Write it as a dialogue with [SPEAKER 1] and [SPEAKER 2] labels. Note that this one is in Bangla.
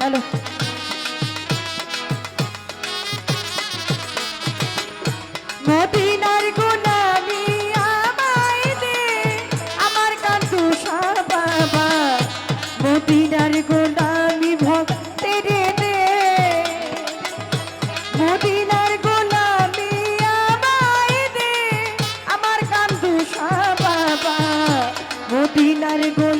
[SPEAKER 1] হ্যালো। মদিনার গোলামি আমায় দে, আমার কান্দু বাবা। মদিনার গোলামি ভক্তে রে দে। মদিনার গোলামি আমায় দে, আমার কান্দু বাবা। মদিনার গোলামি